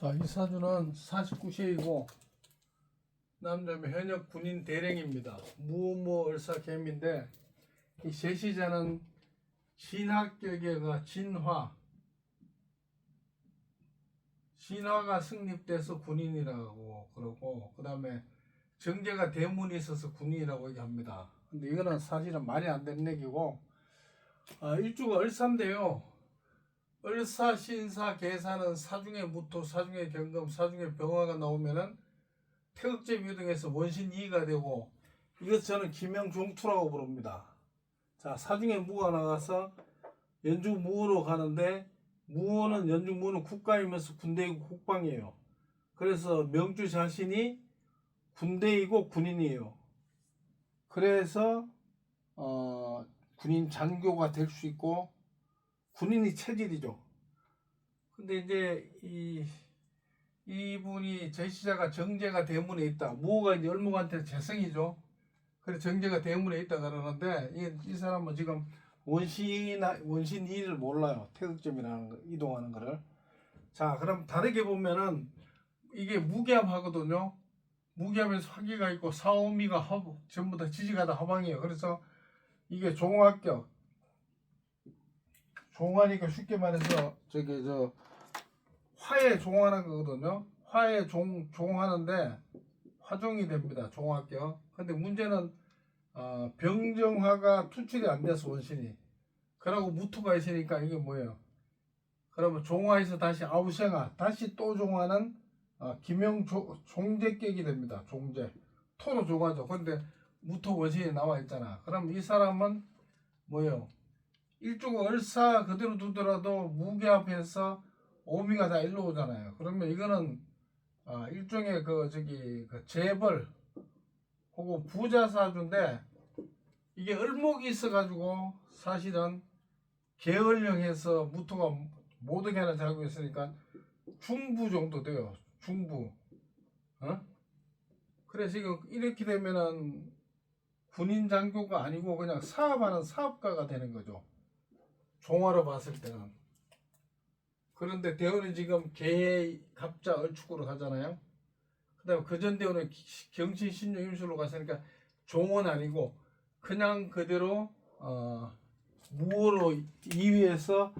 자, 이 사주는 49세이고 남자면 현역 군인 대령입니다. 무모 을사 개미인데 이 제시자는 진학격의 진화 진화가 승립돼서 군인이라고 그러고 그 다음에 정제가 대문이 있어서 군인이라고 얘기합니다. 근데 이거는 사실은 말이 안 되는 얘기고 아, 일주가 을사인데요. 을사, 신사, 계사는 사중에 무토, 사중에 경금, 사중에 병화가 나오면은 태극제 유등에서 원신 2가 되고 이것 저는 김영종투라고 부릅니다. 자, 사중에 무가 나가서 연주 무호로 가는데 무호는 연주 무는 국가이면서 군대이고 국방이에요. 그래서 명주 자신이 군대이고 군인이에요. 그래서 어, 군인 장교가 될 수 있고 군인이 체질이죠. 근데 이제 이 이분이 제시자가 정제가 대문에 있다. 무호가 이제 열무한테 재성이죠. 그래서 정제가 대문에 있다 그러는데 이, 이 사람은 지금 원시나 원신 이를 몰라요. 태극점이라는 거, 이동하는 거를. 자, 그럼 다르게 보면은 이게 무기압하거든요. 무기압에서 화기가 있고 사오미가 허, 전부 다 지지가 다 허방이에요. 그래서 이게 종합격 종하니까 쉽게 말해서 저기 저 화에 종하는 거거든요. 화에 종 종하는데 화종이 됩니다. 종합격. 근데 문제는 어, 병정화가 투출이 안 돼서 원신이. 그러고 무토가 있으니까 이게 뭐예요? 그러면 종화에서 다시 아우생화, 다시 또 종화는 어, 김영 조- 종제격이 됩니다. 종제. 토로 종하죠. 근데 무토 원신이 나와 있잖아. 그럼 이 사람은 뭐예요? 일주가 을사 그대로 두더라도 무게 앞에서 오미가 다 일로 오잖아요. 그러면 이거는 아, 일종의 그 저기 그 재벌 혹은 부자 사주인데 이게 을목이 있어가지고 사실은 계열령해서 무토가 못 오게 하는 작용이 있으니까 중부 정도 돼요. 중부. 어? 그래서 지금 이렇게 되면은 군인 장교가 아니고 그냥 사업하는 사업가가 되는 거죠. 종화로 봤을 때는. 그런데 대원은 지금 개, 갑자, 얼축으로 가잖아요. 그 다음에 그전 대원은 경신, 신용, 임술로 갔으니까 종은 아니고 그냥 그대로 어, 무호로 2위에서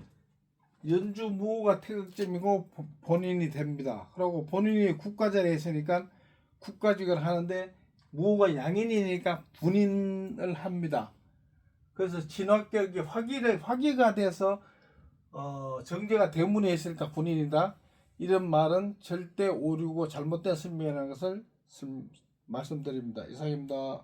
연주 무호가 태극점이고 보- 본인이 됩니다. 그리고 본인이 국가 자리에 있으니까 국가직을 하는데 무호가 양인이니까 군인을 합니다. 그래서 진화격이 화기를 화기가 돼서 어, 정제가 대문에 있으니까 군인이다. 이런 말은 절대 오류고 잘못된 설명이라는 것을 씀- 말씀드립니다. 이상입니다.